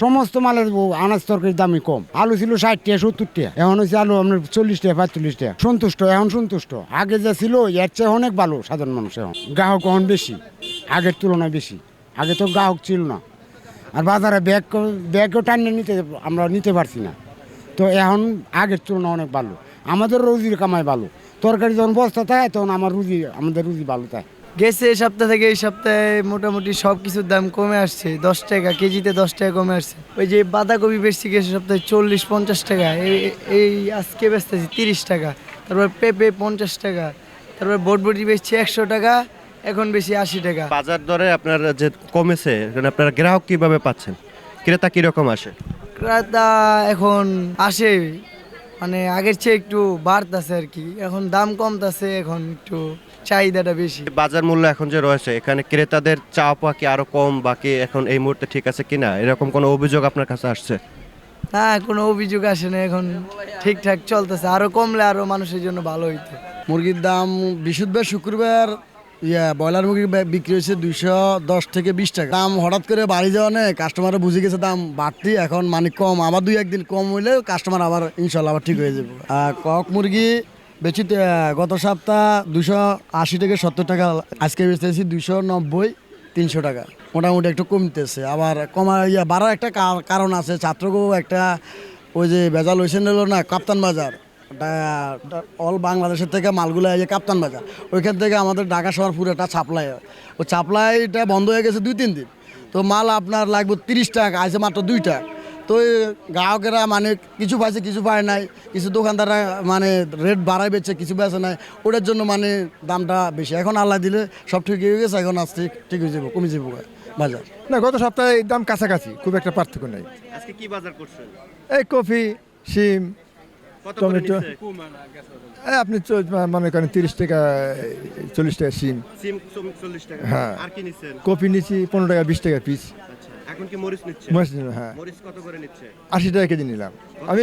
সমস্ত মালের আনাজ তরকারির দামই কম। আলু ছিল ষাট টাকা, সত্তর টাকা। এখন হচ্ছে আলু আপনার চল্লিশ টাকা, পঁয়তাল্লিশ টাকা। সন্তুষ্ট, এখন সন্তুষ্ট। আগে যা ছিল, এর চেয়ে অনেক ভালো সাধারণ মানুষ এখন। গ্রাহক এখন বেশি, আগের তুলনায় বেশি। আগে তো গ্রাহক ছিল না। আর বাজারে ব্যাগ ব্যাগও টানিয়ে নিতে আমরা নিতে পারছি না। তো এখন আগের তুলনায় অনেক ভালো। আমাদের রুজির কামাই ভালো। তরকারি যখন বস্তা থাকে, তখন আমার রুজি, আমাদের রুজি ভালো থাকে। গেছে এই সপ্তাহ থেকে এই সপ্তাহে মোটামুটি সব কিছুর দাম কমে আসছে। দশ টাকা কেজিতে দশ টাকা কমে আসছে। ওই যে বাঁধাকপি বেশি গেছে সপ্তাহে চল্লিশ পঞ্চাশ টাকা এই এই আজকে বেচতেছি তিরিশ টাকা তারপর পেঁপে পঞ্চাশ টাকা তারপর বটবটি বেচছি একশো টাকা এখন বেশি আশি টাকা। বাজার দরে আপনার যে কমেছে এখানে আপনারা গ্রাহক কীভাবে পাচ্ছেন? ক্রেতা কীরকম আসে? ক্রেতা এখন আসে মানে আগের চেয়ে একটু বাড়তেছে আর কি এখন দাম কমতেছে এখন একটু চাহিদাটা বেশি। বাজার মূল্য এখন যে রয়েছে এখানে ক্রেতাদের চাওয়া পাওয়া কি আরও কম বাকি এখন এই মুহূর্তে ঠিক আছে কিনা? এরকম কোনো অভিযোগ আপনার কাছে আসছে? না কোনো অভিযোগ আসে না এখন ঠিকঠাক চলতেছে। আরও কমলে আরও মানুষের জন্য ভালো হইতো। মুরগির দাম বৃহস্পতিবার শুক্রবার ইয়া ব্রয়লার মুরগি বিক্রি হয়েছে দুইশো দশ থেকে বিশ টাকা। দাম হঠাৎ করে বাড়ি যাওয়া নেই কাস্টমার বুঝে গেছে দাম বাড়তি এখন মানে কম। আবার দুই একদিন কম হইলে কাস্টমার আবার ইনশাল্লাহ আবার ঠিক হয়ে যাবে। আর কক মুরগি বেশি গত সপ্তাহ দুশো আশি থেকে সত্তর টাকা আজকে বেচতেছি দুশো নব্বই, তিনশো টাকা। মোটামুটি একটু কমতেছে। আবার কমা ইয়া বাড়ার একটা কারণ আছে। ছাত্রকেও একটা ওই যে বেজাল হয়েছে নিল না, কাপ্তান বাজার। অল বাংলাদেশের থেকে মালগুলো এই কাপ্তান বাজার। ওইখান থেকে আমাদের ঢাকা শহর পুরোটা সাপ্লাই হয়। ওই সাপ্লাইটা বন্ধ হয়ে গেছে দুই, তিন দিন। তো মাল আপনার লাগবে তিরিশ টাকা আছে মাত্র দুইটা। তো গ্রাহকেরা মানে কিছু পাইছে কিছু পায় নাই। কিছু দোকানদাররা মানে রেট বাড়াই বেচছে কিছু বেচে নাই। ওটার জন্য মানে দামটা বেশি। এখন আল্লাহ দিলে সব ঠিক হয়ে গেছে এখন আজ ঠিক ঠিক হয়ে যাব কমে যাব বাজার। না গত সপ্তাহে এই দাম কাছাকাছি খুব একটা পার্থক্য নেই। আজকে কি বাজার করছেন? এই কফি শিম কত টমেটো। এই আপনি মনে করেন তিরিশ টাকা চল্লিশ টাকা শিম। সিম চল্লিশ টাকা। হ্যাঁ। আর কি কফি নিচ্ছি পনেরো টাকা বিশ টাকা পিস এখন কি মরিচ নিচ্ছে? মরিচ হ্যাঁ। মরিচ কত করে নিচ্ছে? আশি টাকা কেজি নিলাম। আমি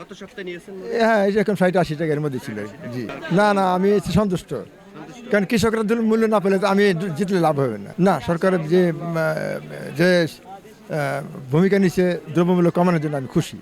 গত সপ্তাহে নিয়েছেন হ্যাঁ এই যে এখন ষাট আশি টাকার মধ্যে ছিল। জি। না না আমি সন্তুষ্ট। কারণ কৃষকরা মূল্য না পেলে তো আমি জিতলে লাভ হবে না। না সরকারের যে যে ভূমিকা নিচ্ছে দ্রব্যমূল্য কমানোর জন্য আমি খুশি।